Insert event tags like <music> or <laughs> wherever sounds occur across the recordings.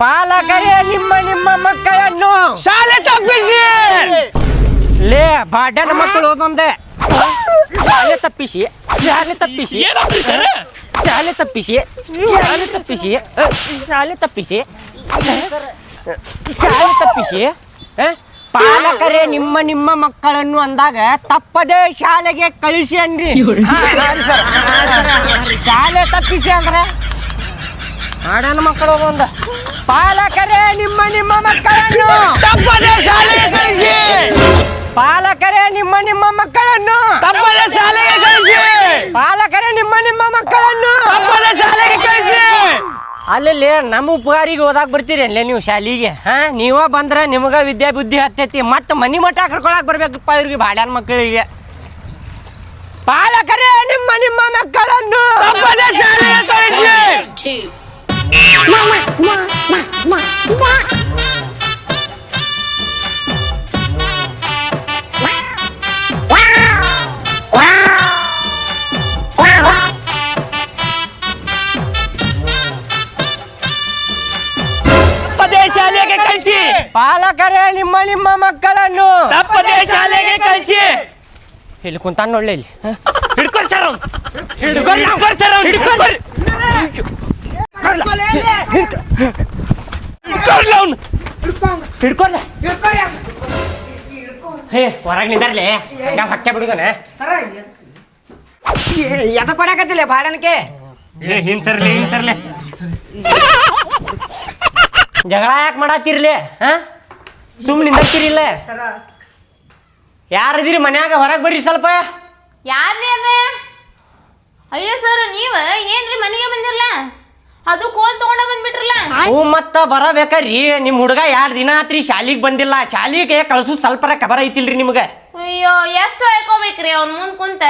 ಪಾಲಕರೇ ನಿಮ್ಮ ನಿಮ್ಮ ಮಕ್ಕಳನ್ನು. ಶಾಲೆ ತಪ್ಪಿಸಿ! ಲೇ ಬಾಡನ ಮಕ್ಕಳು ಓದೊಂದೆ ಶಾಲೆ ತಪ್ಪಿಸಿ ಶಾಲೆ ತಪ್ಪಿಸಿ. ಶಾಲೆ ತಪ್ಪಿಸಿ ಶಾಲೆ ತಪ್ಪಿಸಿ ಶಾಲೆ ತಪ್ಪಿಸಿ ಶಾಲೆ ತಪ್ಪಿಸಿ ಪಾಲಕರೆ ನಿಮ್ಮ ನಿಮ್ಮ ಮಕ್ಕಳನ್ನು ಅಂದಾಗ ತಪ್ಪದೇ ಶಾಲೆಗೆ ಕಳಿಸಿ ಅನ್ರಿ. ಶಾಲೆ ತಪ್ಪಿಸಿ ಅಂದ್ರೆ ಆಡನ ಮಕ್ಕಳು ಒಂದ ಪಾಲಕರೇ ನಿಮ್ಮ ನಿಮ್ಮ ಮಕ್ಕಳನ್ನು. ತಪ್ಪದೇ ಶಾಲೆಗೆ ಕಳಿಸಿ. ಪಾಲಕರೇ ನಿಮ್ಮ ನಿಮ್ಮ ಮಕ್ಕಳನ್ನು. ತಪ್ಪದೇ ಶಾಲೆಗೆ ಕಳಿಸಿ. ಪಾಲಕರೇ ನಿಮ್ಮ ನಿಮ್ಮ ಮಕ್ಕಳನ್ನು. ತಪ್ಪದೇ ಶಾಲೆಗೆ ಕಳಿಸಿ. ಅಲ್ಲಿ ನಮ್ಮ ಉಪಕಾರಿಗೆ ಓದಾಕ್ ಬರ್ತೀರಿ ಅಲ್ಲೇ ನೀವು ಶಾಲಿಗೆ? ಹಾ? ನೀವ ಬಂದ್ರ ನಿಮಗ ವಿದ್ಯಾ ಬುದ್ಧಿ ಹತ್ತೈತಿ. ಮತ್ತೆ ಮನಿ ಮಠ ಕರ್ಕೊಳಕ್ ಬರ್ಬೇಕಪ್ಪ ಇವ್ರಿಗೆ ಬಾಡ್ಯಾನ ಮಕ್ಕಳಿಗೆ. ಪಾಲಕರೇ ನಿಮ್ಮ ನಿಮ್ಮ ಮಕ್ಕಳನ್ನು. ತಪ್ಪದೆ ಶಾಲೆಗೆ ಕಳಿಸಿ. ಇಲ್ಲಿ ಕುಂತಾನ ನೋಡ್ಲಿ ಇಲ್ಲಿ. ಹಿಡ್ಕೊಳ್ ಸರ್ ಅವ್ನು. ಹಿಡ್ಕೊಂಡು ಹಿಡ್ಕೊಳ್ ಸರ್ ಅವ್ನು. ಹಿಡ್ಕೊಳ್ ಅವ್ನು. ಹಿಡ್ಕೊಲ್ಲ ಹೇ ಹೊರಗೆ ನಿಂದರ್ಲಿ. ನಾವು ಹಕ್ಕೆ ಬಿಡುದನೆ. ಎದ ಕೊಡಕತ್ತಿಲ್ಲ ಬಾಡನ್ಕೆ? ಏ ಸರ್ಲಿ ಹಿಂದ್ ಸರ್ಲಿ. ಜಗಳ ಯಾಕೆ ಮಾಡತ್ತೀರ್ಲಿ ಹಾ? ಸುಮ್ಮನೆ ನಿಂದಿರ್ತೀರಿಲ್ಲ ಯಾರದಿರಿ ಮನ್ಯಾಗ? ಹೊರಗೆ ಬರ್ರಿ ಸ್ವಲ್ಪ. ಯಾರ್ರಿ ಅದ? ಅಯ್ಯೋ ಸರ್ ನೀವ? ಏನ್ರಿ ಮನೆಗೆ ಬಂದಿರಲ್ಲ ಅದು ಕೋಲ್ ತಗೊಂಡ ಬಂದ್ಬಿಟ್ರಲ್ಲ? ಹ್ಞೂ ಮತ್ತ ಬರಬೇಕ್ರಿ. ನಿಮ್ಮ ಹುಡುಗ ಎರಡು ದಿನ ಆತ್ರಿ ಶಾಲಿಗೆ ಬಂದಿಲ್ಲ. ಶಾಲಿಗೆ ಕಳ್ಸೋದು ಸ್ವಲ್ಪ ಕಬರ ಐತಿಲ್ರಿ ನಿಮ್ಗೆ. ಅಯ್ಯೋ ಎಷ್ಟು ಹೊಯ್ಕೋಬೇಕ್ರಿ? ಅವ್ನ ಮುಂದ್ ಕುಂತ.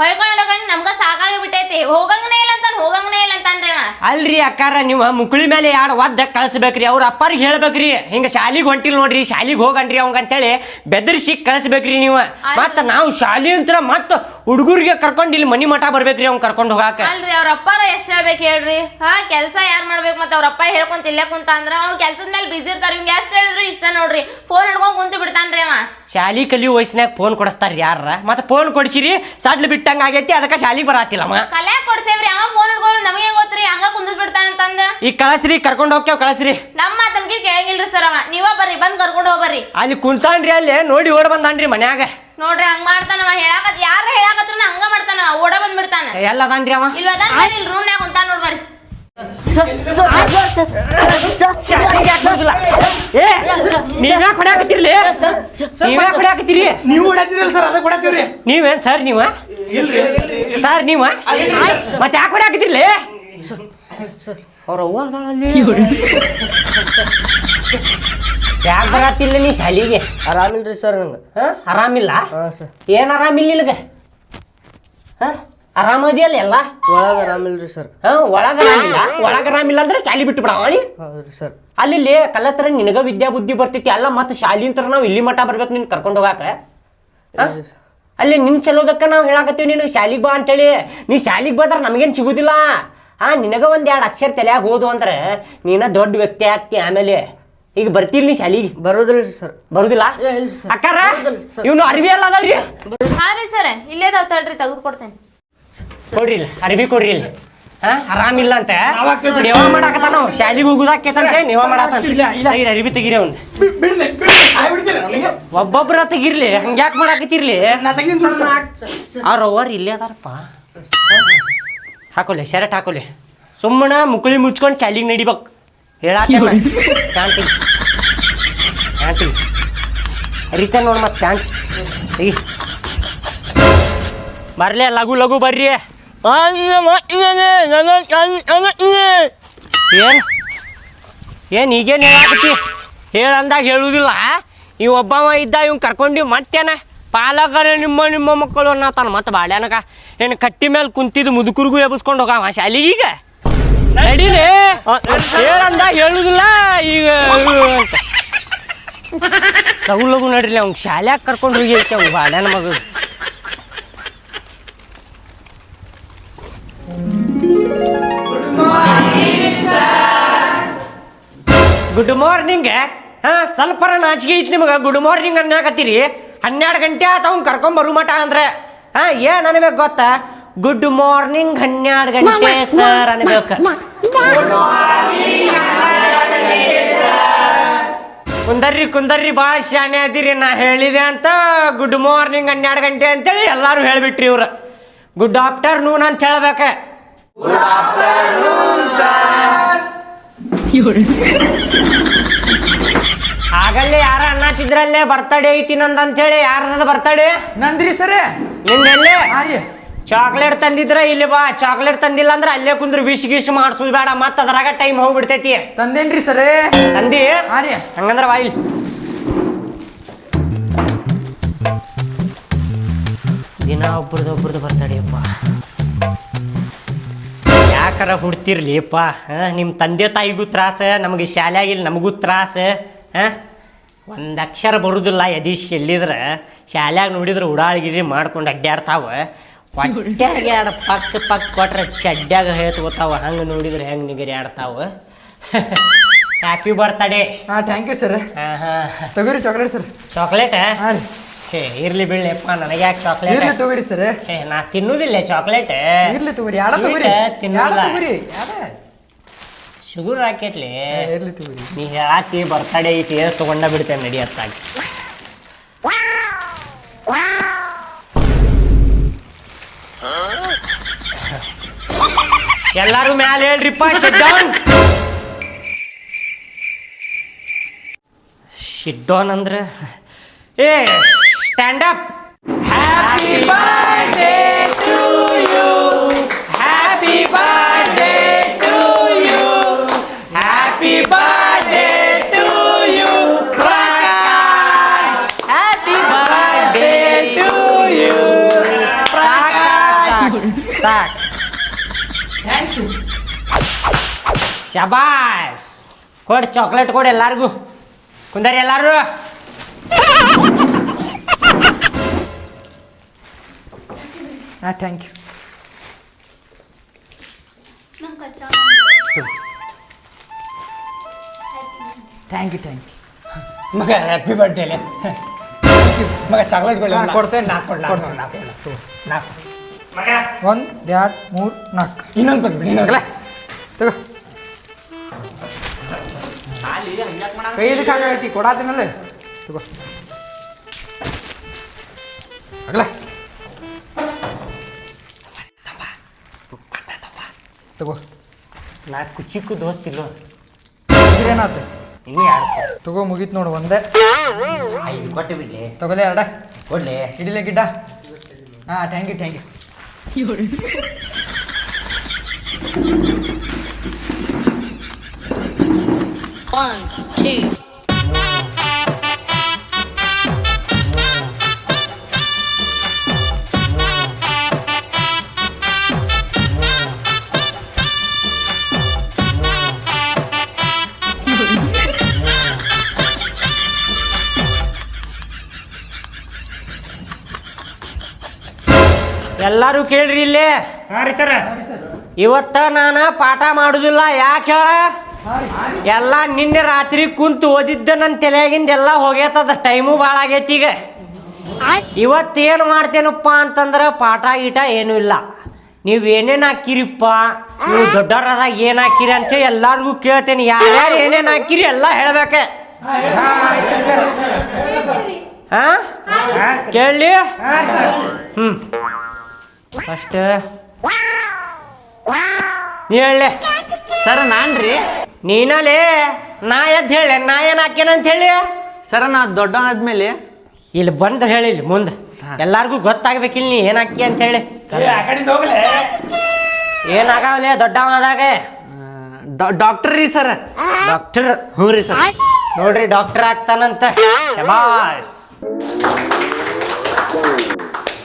ಹೊಯ್ಕೊಂಡ್ ಹೊಯ್ಕೊಂಡ್ ನಮ್ಗ ಸಾಕಾಗಿ ಬಿಟ್ಟೈತಿ. ಹೋಗಂಗನೇ ಇಲ್ಲ ಅಂತಾನ ಹೋಗಂಗನೇ ಇಲ್ಲ ಅಂತಾನ್ರಿ ಅವ ಅಲ್ರಿ ಅಕ್ಕಾರ ನೀವು ಮುಕುಳಿ ಮೇಲೆ ಯಾರು ಒದ್ದ ಕಳಿಸ್ಬೇಕ್ರಿ. ಅವ್ರ ಅಪ್ಪರಿಗೆ ಹೇಳ್ಬೇಕ್ರಿ. ಹಿಂಗ ಶಾಲಿಗೆ ಹೊಂಟಿಲ್ ನೋಡ್ರಿ ಶಾಲಿಗೆ ಹೋಗನ್ರಿ ಅವಂಗ ಅಂತೇಳಿ ಬೆದರ್ಸಿ ಕಳಿಸ್ಬೇಕ್ರಿ ನೀವು. ಮತ್ತ ನಾವು ಶಾಲಿ ಅಂತ ಮತ್ತ ಹುಡುಗರಿಗೆ ಕರ್ಕೊಂಡು ಇಲ್ಲಿ ಮನಿ ಮಠ ಬರ್ಬೇಕ್ರಿ ಅವ್ನ್ ಕರ್ಕೊಂಡು ಹೋಗಾಕ. ಅಲ್ರಿ ಅವ್ರ ಅಪ್ಪಾರ ಎಷ್ಟ್ ಹೇಳ್ಬೇಕು ಹೇಳ್ರಿ? ಹಾ ಕೆಲ್ಸ ಯಾರ್ ಮಾಡ್ಬೇಕು ಮತ್ತ ಅವ್ರ ಅಪ್ಪ ಹೇಳ್ಕೊಂತ ಇಲ್ಲೇ ಕುಂತ ಅಂದ್ರ ಅವ್ರ ಕೆಲ್ಸದ ಮೇಲೆ ಬಿಸಿ ಇರ್ತಾರ. ಹಿಂಗ ಎಷ್ಟ್ ಹೇಳಿದ್ರು ಇಷ್ಟ ನೋಡ್ರಿ. ಫೋನ್ ಹಿಡ್ಕೊಂಡ್ ಕುಂತು ಬಿಡ್ತಾನ್ರಿ. ಶಾಲಿ ಕಲಿಯೋ ವಯಸ್ಸಿನಾಗ ಫೋನ್ ಕೊಡಿಸ್ತಾರ ಯಾರ ಮತ್ತೆ ಫೋನ್ ಕೊಡಿಸಿರಿ ಸಡ್ಲ್ ಬಿಟ್ಟಂಗ ಆಗೈತಿ ಅದಕ್ಕೆ ಶಾಲಿ ಬರಾತಿಲ್ಲಮ್ಮ ಕಲೆ ಕೊಡ್ಸೇವ್ರಿ ಅವ ಫೋನ್ ಹಿಡ್ಕೊಂಡು ನಮಗೆ ಗೊತ್ತ್ರಿ? ಹಂಗ ಬಿಡ್ತಾನೆ ಬಿಡ್ತಾನಂತಂದ ಈಗ ಕಳಸ್ರಿ ಕರ್ಕೊಂಡು ಹೋಗ್ತೇವ್ ಕಳಸ್ರಿ. ನಮ್ಮ ಮಾತನ್ಗೆ ಕೇಳಂಗಿಲ್ರಿ ಸರ್ ಅವ. ನೀವ ಬರ್ರಿ ಬಂದ್ ಕರ್ಕೊಂಡು ಹೋಗ್ಬರ್ರಿ. ಅಲ್ಲಿ ಕುಂತಾನ್ರಿ ಅಲ್ಲಿ ನೋಡಿ ಓಡ್ ಬಂದಾನ್ರಿ ಮನ್ಯಾಗ. ನೋಡ್ರಿ ಹಂಗ ಅವ. ಹೇಳಾಕತ್ ಯಾರ ಹೇಳಾಕತ್ರ ಹಂಗ ಮಾಡ್ತಾನ ಓಡ ಬಂದ್ಬಿಡ್ತಾನ. ಎಲ್ಲ ಅದಾನ್ರಿ ಅವ. ಇಲ್ವದ ಇಲ್ಲಿ ರೂಮ್ನ್ಯಾಗ ಕುಂತಾನ ನೋಡ್ಬರ್ರಿ ನೀವ್ಯಾಕ್ ಹೊಡ್ಯಾಕತ್ತೀರ್ಲಿ ನೀವ್ಯಾಕ್ ಹೊಡ್ಯಾಕತ್ತೀರಿ ನೀವು ಹೊಡ್ಯಾತಿರಲ್ಲ ಸರ್ ಅದ ಕೊಡತ್ತೀವ್ರಿ ನೀವೇನ್ ಸರ್ ನೀವ ಸರ್ ನೀವ ಮತ್ತೆ ಯಾಕೆ ಹೊಡ್ಯಾಕತ್ತೀರ್ಲಿ ಅವ್ರ ಅವ್ವ ಅದಾಳಲ್ಲಿ ಯಾಕೆ ಬರತ್ತಿಲ್ಲ ನೀ ಶಾಲಿಗೆ ಆರಾಮಿಲ್ರಿ ಸರ್ ನಂಗೆ ಹ? ಆರಾಮಿಲ್ಲ ಹಾಂ ಸರ್ ಏನ್ ಆರಾಮಿಲ್ಲ ನಿನಗೆ ಹ ಆರಾಮದಿಯಲ್ಲ ಎಲ್ಲ? ಒಳಗೆ ಆರಾಮಿಲ್ರಿ ಸರ್. ಹಾ ಒಳಗ ಆರಾಮಿಲ್ಲ? ಒಳಗ ಆರಾಮಿಲ್ಲ ಅಂದ್ರೆ ಶಾಲಿ ಬಿಟ್ಟು ಬಿಡವಣಿ ಹೌದ್ರಿ ಸರ್. ಅಲ್ಲಿ ಕಲ್ಲತ್ರ ನಿನಗ ವಿದ್ಯಾ ಬುದ್ಧಿ ಬರ್ತೈತಿ ಅಲ್ಲ ಮತ್ತೆ ಶಾಲಿಂತ್ರ ನಾವು ಇಲ್ಲಿ ಮಠ ಬರ್ಬೇಕು ನಿನ್ ಕರ್ಕೊಂಡು ಹೋಗಾಕ? ಅಲ್ಲಿ ನಿನ್ ಚಲೋದಕ್ಕ ನಾವು ಹೇಳಾಕತ್ತೀವಿ ನೀನು ಶಾಲಿಗೆ ಬಾ ಅಂತೇಳಿ. ನೀ ಶಾಲಿಗೆ ಬಂದ್ರೆ ನಮಗೇನು ಸಿಗುದಿಲ್ಲ. ಹಾ ನಿನಗ ಒಂದ್ ಎರಡು ಅಕ್ಷರ ತಲೆಯಾಗ ಹೋದು ಅಂದ್ರೆ ನೀನ ದೊಡ್ಡ ವ್ಯಕ್ತಿ ಆಗ್ತಿ ಆಮೇಲೆ. ಈಗ ಬರ್ತಿಲ್ ನೀ ಶಾಲಿಗೆ? ಬರೋದಿಲ್ಲ ಸರ್. ಬರುದಿಲ್ಲ? ಇಲ್ಲ. ಅಕ್ಕಾರ. ಇವನು ಅರ್ವಿ ಎಲ್ಲ ಅದಾವ್ರಿ? ಹಾ ರೀ ಸರ್ ಇಲ್ಲೇದಾವ್ ತಡ್ರಿ ತೆಗೆದು ಕೊಡ್ತೇನೆ. ಕೊಡ್ರಿ ಇಲ್ಲ ಅರ್ವಿ ಕೊಡ್ರಿ ಇಲ್ಲ ಹಾ ಆರಾಮಿಲ್ಲ ಅಂತ ನೀವ ಮಾಡಾಕತ್ತಾನ ಶಾಲಿಗೆ ಹೋಗುದಾಕೇತಂತೆ ನೀವ ಮಾಡಾಕಂತ ಅರ್ವಿ ತೆಗೀರಿ ಅವ್ನು. ಒಬ್ಬೊಬ್ರ ತೆಗಿರ್ಲಿ ಹಂಗ್ಯಾಕ್ ಮಾಡಾಕತ್ತಿರ್ಲಿ? ಅವ್ರ ಅವ್ರು ಇಲ್ಲೇ ಅದಾರಪ್ಪ. ಹಾಕೋಲಿ ಶರ್ಟ್ ಹಾಕೊಲೆ. ಸುಮ್ಮನ ಮುಕುಳಿ ಮುಚ್ಕೊಂಡು ಚಾಲಿಗೆ ನಡಿಬೇಕು. ಹೇಳಾಕ ಶಾಂತಿ ಶಾಂತಿ ನೋಡಿ ನೋಡ್ ಮತ್ತೆ ತೆಗಿ. ಬರ್ಲಿ ಲಘು ಲಘು ಬರ್ರಿ. ಏನ್? ಏನು ಈಗೇನು ಹೇಳಾಕತ್ತಿ? ಹೇಳಂದಾಗ ಹೇಳುವುದಿಲ್ಲ ಈ ಒಬ್ಬವ ಇದ್ದ ಇವ್ನು ಕರ್ಕೊಂಡು ಮತ್ತೇನ? ಪಾಲಕರೇ ನಿಮ್ಮ ನಿಮ್ಮ ಮಕ್ಕಳು ಅನ್ನತಾನ ಮತ್ತೆ ಬಾಳ್ಯಾನಕ? ಏನು ಕಟ್ಟಿ ಮೇಲೆ ಕುಂತಿದ್ದು ಮುದುಕರಿಗೂ ಎಬಿಸ್ಕೊಂಡು ಹೋಗವ ಶಾಲಿಗೆ ಈಗ? ನಡೀಲಿ. ಹೇಳಂದಾಗ ಹೇಳುದಿಲ್ಲ, ಈಗ ಲಗು ಲಗು ನಡ್ರಿ, ಅವ್ನು ಶಾಲ್ಯಾಗ ಕರ್ಕೊಂಡು ಹೋಗಿ ಅವ್ನು ಬಾಡ್ಯಾನ ಮಗ ಗುಡ್ ಮಾರ್ನಿಂಗ್ ಹಾ ಸ್ವಲ್ಪರ ನಾಚಿಕೆ ಐತಿ ನಿಮಗೆ. ಗುಡ್ ಮಾರ್ನಿಂಗ್ ಅನ್ನಕತ್ತೀರಿ. ಹನ್ನೆರಡು ಗಂಟೆ ಆತವ್ ಕರ್ಕೊಂಬರು ಮಠ ಅಂದ್ರೆ. ಹಾ ಏನ್ ಅನ್ಬೇಕು ಗೊತ್ತಾ? ಗುಡ್ ಮಾರ್ನಿಂಗ್ ಹನ್ನೆರಡು ಗಂಟೆ ಸರ್ ಅನ್ಬೇಕು. ಕುಂದರ್ರಿ ಕುಂದರ್ರಿ ಭಾಳ ಶಾಣೆ ಅದೀರಿ ನಾ ಹೇಳಿದೆ ಅಂತ. ಗುಡ್ ಮಾರ್ನಿಂಗ್ ಹನ್ನೆರಡು ಗಂಟೆ ಅಂತೇಳಿ ಎಲ್ಲರೂ ಹೇಳ್ಬಿಟ್ರಿ ಇವ್ರು. ಗುಡ್ ಆಫ್ಟರ್ನೂನ್ ಅಂತ ಹೇಳ್ಬೇಕ. <laughs> ಆಗಲ್ಲೇ ಯಾರ ಅನ್ನತ್ತಿದ್ರಲ್ಲೇ ಬರ್ತಡೇ ಐತಿ ನಂದ ಅಂತ ಹೇಳಿ ಯಾರದ ಬರ್ತಡೇ? ನಂದ್ರಿ ಸರ್. ನಿಂದೆಲ್ಲೇ? ಚಾಕ್ಲೇಟ್ ತಂದಿದ್ರ ಇಲ್ಲಿ ಬಾ ಚಾಕ್ಲೇಟ್ ತಂದಿಲ್ಲ ಅಂದ್ರೆ ಅಲ್ಲೇ ಕುಂದ್ರ ವಿಶ್ ಗಿಶ್ ಮಾಡ್ಸೋದು ಬೇಡ ಮತ್ತೆ ಅದ್ರಾಗ ಟೈಮ್ ಹೋಗ್ಬಿಡ್ತೈತಿ. ತಂದೇನ್ರಿ ಸರ್. ತಂದಿ? ಹಂಗಂದ್ರ ಬಾಯಿಲ್ ದಿನ ಒಬ್ರದ್ದು ಒಬ್ರದ್ದು ಬರ್ತಡೆಯಪ್ಪ ಯಾಕಾರ ಹುಡ್ತಿರ್ಲಿಪ್ಪ ನಿಮ್ಮ ತಂದೆ ತಾಯಿಗೂ ತ್ರಾಸ ನಮಗೆ ಶಾಲೆಯಾಗಿಲ್ಲ ನಮಗೂ ತ್ರಾಸ ಒಂದು ಅಕ್ಷರ ಬರುದಿಲ್ಲ ಯದೀಶ್ ಎಲ್ಲಿದ್ರೆ? ಶಾಲ್ಯಾಗ ನೋಡಿದ್ರೆ ಉಡಾಳ್ ಗಿಡಿ ಮಾಡ್ಕೊಂಡು ಅಡ್ಡಾಡ್ತಾವ ಹೊಟ್ಯಾಗ ಎರಡು ಪಕ್ಕ ಪಕ್ಕ ಕೊಟ್ರೆ ಚಡ್ಡ್ಯಾಗ ಹೇಳ್ತಗೋತಾವ ಹಂಗೆ ನೋಡಿದ್ರೆ ಹೆಂಗೆ ನಿಗರಿ ಆಡ್ತಾವ ಹ್ಯಾಪಿ ಬರ್ತಡೇ ಹಾಂ ಥ್ಯಾಂಕ್ ಯು ಸರ್ ಹಾಂ ಹಾಂ ತಗೋರಿ ಚಾಕ್ಲೇಟ್ ಸರ್ ಚಾಕ್ಲೇಟ್ ಹಾಂ ರೀ. ಹೇ ಇರ್ಲಿ ಬೀಳಪ್ಪ ನನಗೆ ಯಾಕೆ ಚಾಕ್ಲೇಟ್ ಇರ್ಲಿ ತಗೋರಿ ಸರ್. ಹೇ ನಾ ತಿನ್ನುದಿಲ್ಲ ಚಾಕ್ಲೇಟ್ ಇರ್ಲಿ ತಗೋರಿ ಯಾಡ Sweet ತಗೋರಿ? ಯಾಡ ತಿನ್ನಲ್ಲ ತಗೋರಿ? ಯಾಡ? ಶುಗರ್ ಹಾಕೈತ್ಲಿ ಇರ್ಲಿ ತಗೋರಿ. ನೀ ಹೇಳಾಕಿ ಬರ್ತಡೇ ಐತಿ ಏನ್ ತಗೊಂಡ ಬಿಡ್ತೇನೆ ನಡಿ ಅತ್ತಾಗ. ಎಲ್ಲಾರು ಮ್ಯಾಲ ಹೇಳ್ರಿಪ್ಪ ಶಿಟ್ ಡೌನ್ ಅಂದ್ರೆ? ಡೌನ್ ಅಂದ್ರೆ ಏ stand up happy birthday to you happy birthday to you happy birthday to you Prakash happy birthday to you Prakash ಸಾಕ್ ಶಬಾಸ್ ಕೊಡ್ ಚಾಕ್ಲೇಟ್ ಕೊಡಿ ಎಲ್ಲಾರ್ಗೂ ಕುಂದರಿ ಎಲ್ಲಾರು ಹಾ thank you thank you thank you ಮಗ ಹ್ಯಾಪಿ ಬರ್ತೇನೆ ಮಗ ಚಾಕ್ಲೇಟ್ ಹಾ, ಕೊಡ್ತೇನೆ. ನಾಲ್ಕು. ಕೊಡ್ತೇನೆ. ನಾಲ್ಕು ನಾಲ್ಕು ಒಂದು ಎರಡು ಮೂರು ನಾಲ್ಕು. ಇನ್ನೊಂದು ಕೊಟ್ಬಿಡಿ ಇನ್ನೊಂದು. ಅಲ್ಲ ತಗೋ. ಕೈ ಇದಕ್ಕೆ ಹಾಗಾಗೈತಿ ಕೊಡಾತೀನಲ್ಲ. ತಗೋ. ಆಗಲ್ಲ ತಗೋ. ನಾಲ್ಕು ಚಿಕ್ಕ ದೋಸ್ತಿಲ್ಲ ಏನಾಯ್ತು ಇನ್ನು ಯಾರು? ತಗೋ ಮುಗೀತು ನೋಡು ಒಂದೇ. ಐದು ಕೊಟ್ಟು ಬಿಡ್ಲಿ. ತಗೋಲೆ ಎರಡ. ಕೊಡ್ಲಿ. ಇಡಿಲೆ ಗಿಡ ಹಾಂ thank you thank you One, two. ಕೇಳ್ರಿ ಇಲ್ಲಿ. ಹಾಂ ರೀ ಸರ್. ಇವತ್ತ ನಾನು ಪಾಠ ಮಾಡುದಿಲ್ಲ ಯಾಕೆ ಹೇಳ? ಎಲ್ಲ ನಿನ್ನೆ ರಾತ್ರಿ ಕುಂತು ಓದಿದ್ದ ನನ್ನ ತಲೆಯಾಗಿಂದ ಎಲ್ಲ ಹೋಗೈತದ ಟೈಮು ಭಾಳ ಆಗೈತಿ ಈಗ. ಇವತ್ತೇನು ಮಾಡ್ತೇನಪ್ಪ ಅಂತಂದ್ರೆ ಪಾಠ ಗೀಟ ಏನೂ ಇಲ್ಲ. ನೀವು ಏನೇನು ಹಾಕಿರಿಪ್ಪ? ನೀವು ದೊಡ್ಡವರಾದಾಗ ಏನು ಹಾಕಿರಿ ಅಂತೇಳಿ ಎಲ್ಲರಿಗೂ ಕೇಳ್ತೇನೆ. ಯಾರ್ಯಾರು ಏನೇನು ಹಾಕಿರಿ ಎಲ್ಲ ಹೇಳ್ಬೇಕೆ. ಹಾಂ? ಕೇಳಲಿ? ಹ್ಞೂ ಫಸ್ಟ್ ನೀ ಹೇಳಲೆ? ಸರ ನಾನ್ರಿ. ನೀನಲೇ? ನಾ ಎದ್ದು ಹೇಳಿ ನಾ ಏನು ಹಾಕ್ಯನಂತ ಹೇಳಿ? ಸರ ನಾ ದೊಡ್ಡ ಆದ್ಮೇಲೆ ಇಲ್ಲಿ ಬಂದು ಹೇಳಿ ಇಲ್ಲಿ ಮುಂದೆ. ಎಲ್ಲಾರ್ಗೂ ಗೊತ್ತಾಗ್ಬೇಕಿಲ್ಲ ನೀ ಏನು ಹಾಕಿ ಅಂತ ಹೇಳಿ. ಆ ಕಡೆಯಿಂದ ಹೋಗ್ಲೆ? ಏನಾಗವಲೆ ದೊಡ್ಡವನಾದಾಗ? ಡಾಕ್ಟರ್ ರೀ ಸರ್. ಡಾಕ್ಟರ್? ಹ್ಞೂ ರೀ ಸರ್. ನೋಡ್ರಿ ಡಾಕ್ಟರ್ ಆಗ್ತಾನಂತ. ಶಬಾಸ್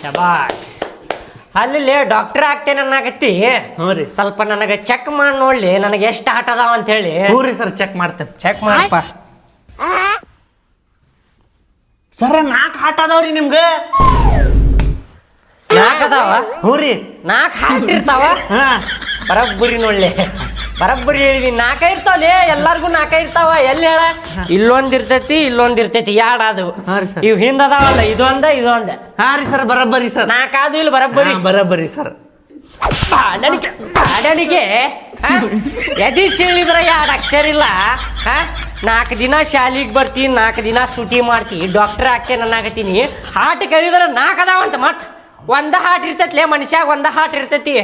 ಶಬಾಸ್ ಅಲ್ಲಿ ಡಾಕ್ಟರ್ ಆಗ್ತೇನೆ ಅನ್ನಾಗತ್ತಿ ಹ್ಞೂ ರೀ. ಸ್ವಲ್ಪ ನನಗೆ ಚೆಕ್ ಮಾಡಿ ನೋಡ್ಲಿ ನನಗೆ ಎಷ್ಟು ಆಟ ಅದಾವ ಅಂತ ಹೇಳಿ ಹ್ಞೂ ರೀ ಸರ್ ಚೆಕ್ ಮಾಡ್ತೇನೆ. ಚೆಕ್ ಮಾಡಪ್ಪ ಸರ್ ನಾಲ್ಕು ಹಾಟ್ ಅದಾವ್ರಿ ನಿಮ್ಗೆ? ನಾಲ್ಕು ಅದಾವ? ಹ್ಞೂ ರೀ. ನಾಲ್ಕು ಹಾಕಿರ್ತಾವ ಹಾಂ. ಬರಬ್ಬರಿ ನೋಡ್ಲಿ. ಬರಬ್ಬರಿ ಹೇಳಿದೀನಿ ನಾಲ್ಕ ಇರ್ತಾವಲೇ? ಎಲ್ಲಾರ್ಗು ನಾಲ್ಕೈ ಇರ್ತಾವ? ಎಲ್ಲಿ ಹೇಳ? ಇಲ್ಲೊಂದ್ ಇರ್ತೈತಿ ಇಲ್ಲೊಂದ್ ಇರ್ತೈತಿ. ಯಾಡ ಅದು ಹಾ ರೀ ಸರ್. ಇವ್ ಹಿಂದ ಅದಾವಲ್ಲ ಇದೊಂದ ಇದೊಂದ. ಹಾ ರೀ ಸರ್ ಬರಬ್ಬರಿ ಸರ್. ನಾಲ್ಕಾದು ಇಲ್ಲಿ ಬರಬ್ಬರಿ? ಹಾ, ಬರಬ್ಬರಿ ಸರ್. ಬಾಡನಿಗೆ ಬಾಡನಿಗೆ ಎದಿ ಸೀಳಿದ್ರ ಎರಡು ಅಕ್ಷರ ಇಲ್ಲ? ಆ? ನಾಲ್ಕು ದಿನ ಶಾಲಿಗೆ ಬರ್ತೀನಿ ನಾಲ್ಕು ದಿನ ಸೂಟಿ ಮಾಡ್ತಿ ಡಾಕ್ಟರ್ ಆಕೆ ನನ್ನಾಗತ್ತೀನಿ ಹಾಟ್ ಕೇಳಿದ್ರೆ ನಾಲ್ಕು ಅದಾವಂತ ಮತ್. ಒಂದ ಹಾಟ್ ಇರ್ತೈತಿ ಮನುಷ್ಯಾಗ ಒಂದ ಹಾಟ್ ಇರ್ತೈತಿ.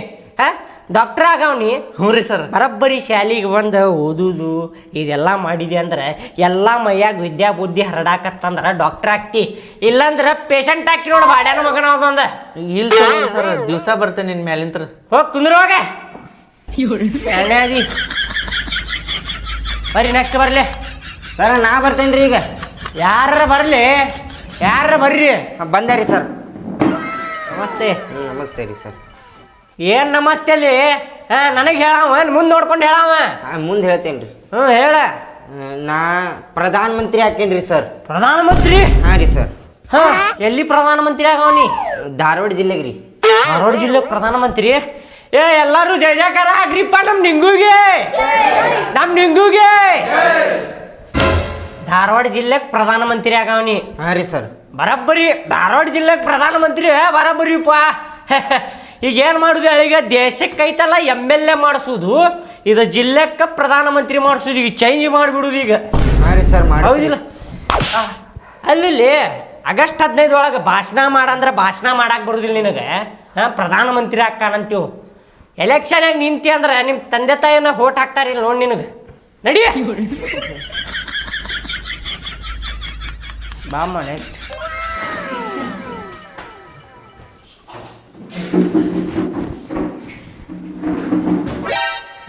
ಹಾ? ಡಾಕ್ಟರ್ ಆಗವ್ನಿ. ಹ್ಞೂ ರೀ ಸರ್. ಬರಬ್ಬರಿ ಶಾಲಿಗೆ ಬಂದು ಓದುದು ಇದೆಲ್ಲ ಮಾಡಿದೆ ಅಂದ್ರೆ ಎಲ್ಲ ಮೈಯಾಗ ವಿದ್ಯಾ ಬುದ್ಧಿ ಹರಡಾಕತ್ತಂದ್ರ ಡಾಕ್ಟರ್ ಆಗ್ತಿ. ಇಲ್ಲಾಂದ್ರೆ ಪೇಷಂಟ್ ಹಾಕಿ ನೋಡು ಬಾಡ್ಯಾನ ಮಗನ ಅದೊಂದು ಇಲ್ಲ ಸರ್ ಸರ್ ದಿವಸ ಬರ್ತೇನೆ ನಿನ್ನ ಮ್ಯಾಲಿಂತ್ರ ಹೋಗಿ ಕುಂದ್ರೋಗ ಬರ್ರಿ ನೆಕ್ಸ್ಟ್ ಬರ್ಲಿ. ಸರ್ ನಾ ಬರ್ತೇನೆ ರೀ ಈಗ. ಯಾರ ಬರ್ಲಿ? ಯಾರ ಬರ್ರಿ? ಬಂದೆ ರೀ ಸರ್. ನಮಸ್ತೆ. ನಮಸ್ತೆ ರೀ ಸರ್. ಏನ್ ನಮಸ್ತೆ ಅಲ್ಲಿ? ನನಗೆ ಹೇಳಾವ ಮುಂದೆ ನೋಡ್ಕೊಂಡು ಹೇಳಾವ? ಮುಂದೆ ಹೇಳ್ತೇನೆ ರೀ ಹ್ಞೂ ಹೇಳ ನಾ ಪ್ರಧಾನ ಮಂತ್ರಿ ಹಾಕೇನ್ರಿ ಸರ್. ಪ್ರಧಾನ ಮಂತ್ರಿ ಹಾಂ ರೀ ಸರ್. ಹಾ ಎಲ್ಲಿ ಪ್ರಧಾನ ಮಂತ್ರಿ ಆಗವನಿ ಧಾರವಾಡ ಜಿಲ್ಲೆಗೆ ರೀ. ಧಾರವಾಡ ಜಿಲ್ಲೆ ಪ್ರಧಾನಮಂತ್ರಿ? ಏ ಎಲ್ಲರೂ ಜಯ ಜಯಕಾರ ಆಗ್ರಿಪ್ಪ ನಮ್ಮ ನಿಂಗೂಗೆ! ನಮ್ಮ ನಿಂಗೂಗೆ! ಧಾರವಾಡ ಜಿಲ್ಲೆಗೆ ಪ್ರಧಾನಮಂತ್ರಿ ಆಗವನಿ ಹಾಂ ರೀ ಸರ್. ಬರಬ್ಬರಿ ಧಾರವಾಡ ಜಿಲ್ಲೆಗೆ ಪ್ರಧಾನಮಂತ್ರಿ ಬರಬ್ಬರಿಪ್ಪ <laughs> ಈಗ ಏನು ಮಾಡುದು ಈಗ ದೇಶಕ್ಕೆ ಐತಲ್ಲ ಎಂ ಎಲ್ ಎ ಮಾಡಿಸೋದು ಇದು ಜಿಲ್ಲೆಕ್ಕೆ ಪ್ರಧಾನಮಂತ್ರಿ ಮಾಡಿಸೋದು ಈಗ ಚೇಂಜ್ ಮಾಡಿಬಿಡುದು ಈಗ. ಸರ್ ಹೌದಿಲ್ಲ? ಅಲ್ಲಿ ಆಗಸ್ಟ್ ಹದಿನೈದು ಒಳಗೆ ಭಾಷಣ ಮಾಡಂದ್ರೆ ಭಾಷಣ ಮಾಡಕ್ಕೆ ಬರೋದಿಲ್ಲ ನಿನಗೆ. ಹಾಂ ಪ್ರಧಾನಮಂತ್ರಿ ಎಲೆಕ್ಷನ್ ಎಲೆಕ್ಷನಾಗ ನಿಂತಿ ಅಂದ್ರೆ ನಿಮ್ಮ ತಂದೆ ತಾಯಿನ ಹೋಟ್ ಹಾಕ್ತಾರಿಲ್ಲ ನೋಡಿ ನಿನಗೆ. ನಡಿ. ಬಾಮ್ಮ ನೆಕ್ಸ್ಟ್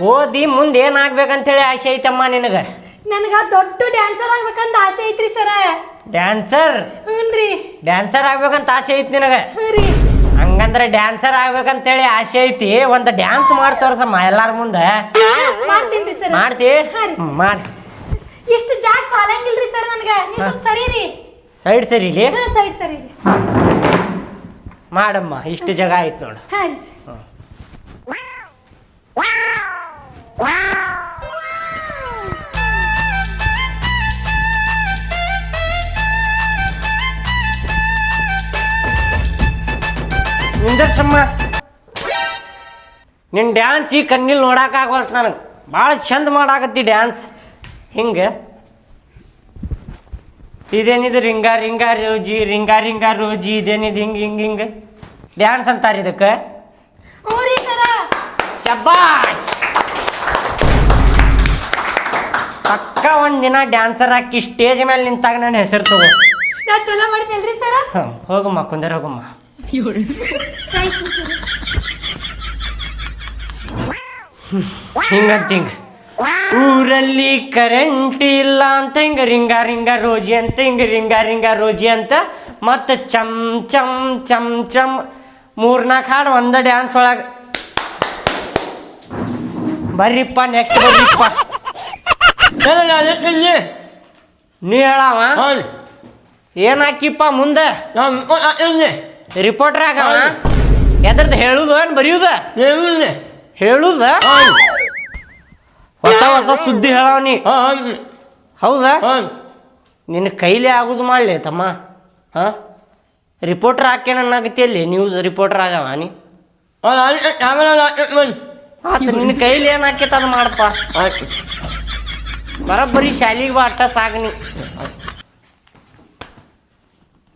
ಓದಿ ಮುಂದೆ ಏನಾಗ್ಬೇಕಂತೇಳಿ ಆಸೆ ಐತಮ್ಮ ನಿನಗೆ? ನನಗ ದೊಡ್ಡ ಡ್ಯಾನ್ಸರ್ ಆಗ್ಬೇಕಂತ ಆಸೆ ಐತ್ರಿ ಸರ ಡ್ಯಾನ್ಸರ್ ಹ್ಞೂನ್ರಿ ಡ್ಯಾನ್ಸರ್ ಆಗ್ಬೇಕಂತ ಆಸೆ ಐತಿ ನಿನಗೆ? ಹ್ಞೂ ರೀ ಹಂಗಂದ್ರೆ ಡ್ಯಾನ್ಸರ್ ಆಗ್ಬೇಕಂತೇಳಿ ಆಸೆ ಐತಿ. ಒಂದು ಡ್ಯಾನ್ಸ್ ಮಾಡಿ ತೋರ್ಸಮ್ಮ ಎಲ್ಲಾರ ಮುಂದೆ. ಮಾಡ್ತೀನಿ ಸರ್ ಮಾಡ್ತಿ? ಹಾ ರೀ. ಹ್ಮ್, ಮಾಡಿ. ಎಷ್ಟು ಜಾಗ ಸಾಲಂಗಿಲ್ರಿ ಸರ್ ನನಗ? ನೀವು ಸ್ವಲ್ಪ ಸರಿ ರೀ. ಸೈಡ್ ಸರಿ ಇಲ್ಲಿ? ಹಾ ಸೈಡ್ ಸರಿ ರೀ. ಮಾಡಮ್ಮ ಇಷ್ಟು ಜಾಗ ಆಯ್ತು ನೋಡು. ಹಾ ರೀ. ನಿಂದರ್ಸಮ್ಮ. ನಿನ್ನ ಡ್ಯಾನ್ಸ್ ಈ ಕಣ್ಣಿಲ್ ನೋಡಕ್ಕಾಗವಲ್ತು ನನಗೆ. ಭಾಳ ಚಂದ ಮಾಡಾಕತ್ತಿ ಡ್ಯಾನ್ಸ್ ಹಿಂಗೆ. ಇದೇನಿದು ring a ring a roses ring a ring a roses ಇದೇನಿದು ಹಿಂಗೆ ಹಿಂಗೆ ಹಿಂಗೆ. ಡ್ಯಾನ್ಸ್ ಅಂತಾರೆ ಇದಕ್ಕೆ. ಹ್ಞೂ ಒಂದಿನ ಡ್ಯಾನ್ಸರ್ ಹಾಕಿ ಸ್ಟೇಜ್ ಮೇಲೆ ನಿಂತಾಗ ನನ್ನ ಹೆಸರು ತಗೋ. ನಾ ಚಲೋ ಮಾಡಿದ್ನಲ್ರಿ ಸರ ಹೋಗಮ್ಮ ಕುಂದರ್ ಹೋಗಮ್ಮ. ಹಿಂಗಂತ ಹಿಂಗ. ಊರಲ್ಲಿ ಕರೆಂಟ್ ಇಲ್ಲ ಅಂತ ಹಿಂಗ ರಿಂಗ ರಿಂಗ ರೋಜಿ ಅಂತ ಹಿಂಗ ರಿಂಗ ರಿಂಗ ರೋಜಿ ಅಂತ ಮತ್ತೆ ಚಮ್ ಚಮ್ ಚಮ್ ಚಮ್ ಮೂರ್ನಾಲ್ಕು ಹಾಡು ಒಂದ ಡ್ಯಾನ್ಸ್ ಒಳಗೆ. ಬರ್ರಿಪ್ಪ ನೆಕ್ಸ್ಟ್ ಬರ್ರಿಪ್ಪ. ನೀ ಹೇಳವ? ಏನ್ ಹಾಕಿಪ್ಪ ಮುಂದೆ? ರಿಪೋರ್ಟರ್ ಆಗವ? ಎದ್ರದ್ದು ಹೇಳುದು ಏನ್ ಬರೆಯುದ? ಹೇಳುದ? ಹೊಸ ಹೊಸ ಸುದ್ದಿ ಹೇಳವನಿ ಹೌದಾ. ನಿನ್ನ ಕೈಲೇ ಆಗುದು ಮಾಡ್ಲಿ ತಮ್ಮ. ಹಾ? ರಿಪೋರ್ಟರ್ ಹಾಕೇನಾಗತ್ತಿಯಲ್ಲಿ ನ್ಯೂಸ್ ರಿಪೋರ್ಟರ್ ಆಗವ ನೀ? ಆತ ನಿನ್ನ ಕೈಲಿ ಏನ್ ಹಾಕೈತ ಅದು ಮಾಡಪ್ಪ ಬರೋಬ್ಬರಿ ಶಾಲಿಗೆ ಬಾ ಅಟ್ಟ ಸಾಗನಿ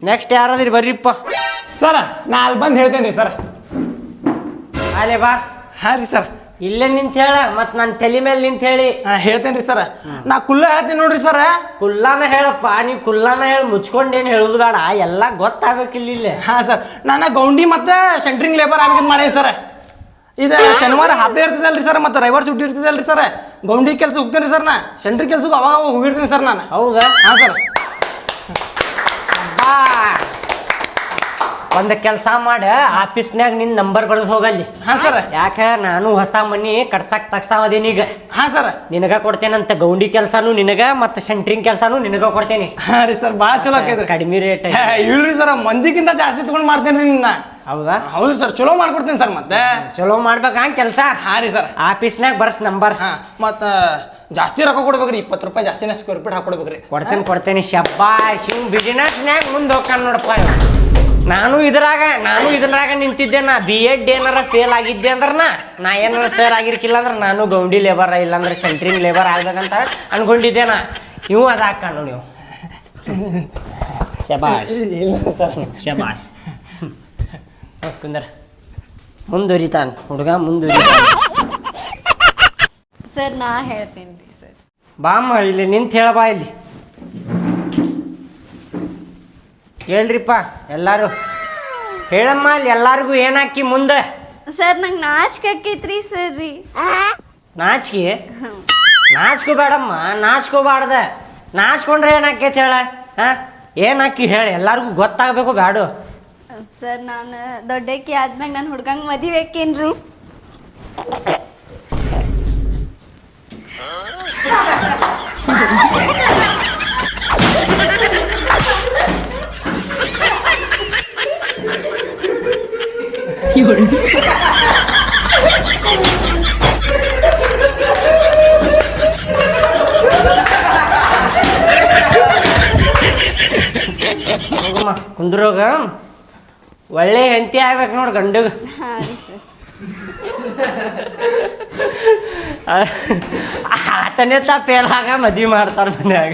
ನೆಕ್ಸ್ಟ್ ಯಾರಾದ್ರಿ ಬರ್ರಿಪ್ಪ? ಸರ ನಾ ಅಲ್ಲಿ ಬಂದು ಹೇಳ್ತೇನೆ ರೀ ಸರ್. ಅಲೆ ಬಾ. ಹಾಂ ರೀ ಸರ್. ಇಲ್ಲೇ ನಿಂತ ಹೇಳ ಮತ್ ನನ್ನ ತಲೆ ಮೇಲೆ ನಿಂತ ಹೇಳಿ. ಹಾಂ ಹೇಳ್ತೇನೆ ರೀ ಸರ್. ನಾ ಕುಲ್ಲ ಹೇಳ್ತೀನಿ ನೋಡ್ರಿ ಸರ್. ಕುಲ್ಲಾನ ಹೇಳಪ್ಪ ನೀ ಕುಲ್ಲಾನ ಹೇಳಿ ಮುಚ್ಕೊಂಡೇನು ಹೇಳುದು ಬೇಡ ಎಲ್ಲ ಗೊತ್ತಾಗಬೇಕಿಲ್ಲ ಇಲ್ಲೇ. ಹಾಂ ಸರ್. ನಾನು ಗೌಂಡಿ ಮತ್ತು ಸೆಂಟ್ರಿಂಗ್ ಲೇಬರ್ ಆಗ್ಬೇಕಂತ ಮಾಡೇನಿ ಸರ್. ಇದು ಶನಿವಾರ ಹಾಫ್ ಡೇ ಇರ್ತದಲ್ರಿ ಸರ್ ಮತ್ತೆ ರವಿವಾರ ಸುಟ್ಟಿ ಇರ್ತದಲ್ರಿ ಸರ್ ಗೌಂಡಿ ಕೆಲಸ ಹೋಗ್ತೇನೆ ಸರ್ ನಾ. ಸೆಂಟ್ರಿ ಕೆಲ್ಸಕ್ಕೆ ಅವಾಗ ಅವಾಗ ಹೋಗಿರ್ತೀನಿ ಸರ್ ನಾನು. ಹೌದಾ? ಹಾಂ ಸರ್ ಒಂದು ಕೆಲಸ ಮಾಡಿ ಆಫೀಸ್ನಾಗ ನಿನ್ನ ನಂಬರ್ ಬರೆದು ಹೋಗಲ್ಲಿ. ಹಾಂ ಸರ್ ಯಾಕ ನಾನು ಹೊಸ ಮನಿ ತಗ್ಸಾವದೇನಿ ಈಗ. ಹಾಂ ಸರ್ ನಿನಗ ಕೊಡ್ತೇನಂತ ಗೌಂಡಿ ಕೆಲಸನು ನಿನಗ ಮತ್ತು ಸೆಂಟ್ರಿಂಗ್ ಕೆಲಸನು ನಿನಗ ಕೊಡ್ತೇನೆ. ಹಾಂ ರೀ ಸರ್ ಭಾಳ ಚಲೋ ಆಕೈತ್ರಿ. ಕಡಿಮೆ ರೇಟ್ ಇಲ್ರಿ ಸರ್ ಮಂದಿಗಿಂತ ಜಾಸ್ತಿ ತಗೊಂಡ್ ಮಾಡ್ತೇನೆ ರೀ ನಿನ್ನ. ಹೌದಾ? ಹೌದು ಸರ್ ಚಲೋ ಮಾಡ್ಕೊಡ್ತೀನಿ ಸರ್ ಮತ್ತೆ. ಚಲೋ ಮಾಡ್ಬೇಕಾ ಕೆಲಸ? ಹಾಂ ರೀ ಸರ್. ಆಫೀಸ್ನಾಗ ಬರ್ಸ್ ನಂಬರ್. ಹಾಂ ಮತ್ತು ಜಾಸ್ತಿ ರೊಕ್ಕ ಕೊಡ್ಬೇಕ್ರಿ ಇಪ್ಪತ್ತು ರೂಪಾಯಿ ಜಾಸ್ತಿನೇ ಸ್ಕ್ವೇರ್ ಫೀಟ್ ಹಾಕೊಡ್ಬೇಕ್ರಿ. ಕೊಡ್ತೇನೆ ಕೊಡ್ತೇನೆ. ಶಬ್ಬಾಶ್ ಶಿವ್ ಬಿಸಿನೆಸ್ನ್ಯಾಗ ಮುಂದೆ ಹೋಗ್ತಾನೆ ನೋಡಪ್ಪ ಇವ. ನಾನು ಇದ್ರಾಗ ನಾನು ಇದ್ರಾಗ ನಿಂತಿದ್ದೆ ನಾ ಬಿ ಎಡ್ ಏನಾರ ಫೇಲ್ ಆಗಿದ್ದೆ ಅಂದ್ರ ನಾ ನಾ ಏನಾರ ಸರ್ ಆಗಿರ್ಕಿಲ್ಲ ಅಂದ್ರೆ ನಾನು ಗೌಂಡಿ ಲೇಬರ್ ಇಲ್ಲಾಂದ್ರೆ ಸೆಂಟ್ರಿಂಗ್ ಲೇಬರ್ ಆಗ್ಬೇಕಂತ ಅನ್ಕೊಂಡಿದ್ದೆ ನಾ. ಇವು ಅದ ಹಾಕೊಂಡು ನೀವು. <laughs> ಶಬಾಷ್ ಶಬಾಷ್ ಕುಂದರ್. ಮುಂದುವರಿತಾನ ಹುಡುಗ ಮುಂದುವರಿತಾನ ಸರ್ ನಾ ಹೇಳ್ತೀನಿ ರೀ ಸರ್. ಬಾಮ್ಮ ಇಲ್ಲಿ ನಿಂತು ಹೇಳ ಬಾ ಇಲ್ಲಿ. ಹೇಳ್ರಿಪ್ಪ ಎಲ್ಲಾರು. ಹೇಳಮ್ಮ ಅಲ್ಲಿ ಎಲ್ಲಾರಿಗೂ ಏನಾಕಿ ಮುಂದೆ? ಸರ್ ನಂಗೆ ನಾಚಿಕೆ ಆಕೈತ್ರಿ ಸರ್ ರೀ. ನಾಚಿಕೆ? ನಾಚ್ಕೋಬೇಡಮ್ಮ ನಾಚ್ಕೋಬಾರ್ದ. ನಾಚ್ಕೊಂಡ್ರೆ ಏನಾಕೈತಿ ಹೇಳ? ಹಾಂ? ಏನಾಕಿ ಹೇಳಿ? ಎಲ್ಲಾರಿಗೂ ಗೊತ್ತಾಗಬೇಕು ಬ್ಯಾಡು ಸರ್ ನಾನು ದೊಡ್ಡಕ್ಕಿ ಆದ್ಮ್ಯಾಗ ನಾನು ಹುಡ್ಗಂಗೆ ಮದುವೆ ಆಕೇನ್ರಿ ಕುಂದ್ರೋಗ? ಒಳ್ಳೆ ಹೆಂಡತಿ ಆಗ್ಬೇಕು ನೋಡಿ ಗಂಡಗ. ಆತನೇ ತಾ ಪೇಲಾಗ ಮದ್ವೆ ಮಾಡ್ತಾರೆ ಮನ್ಯಾಗ.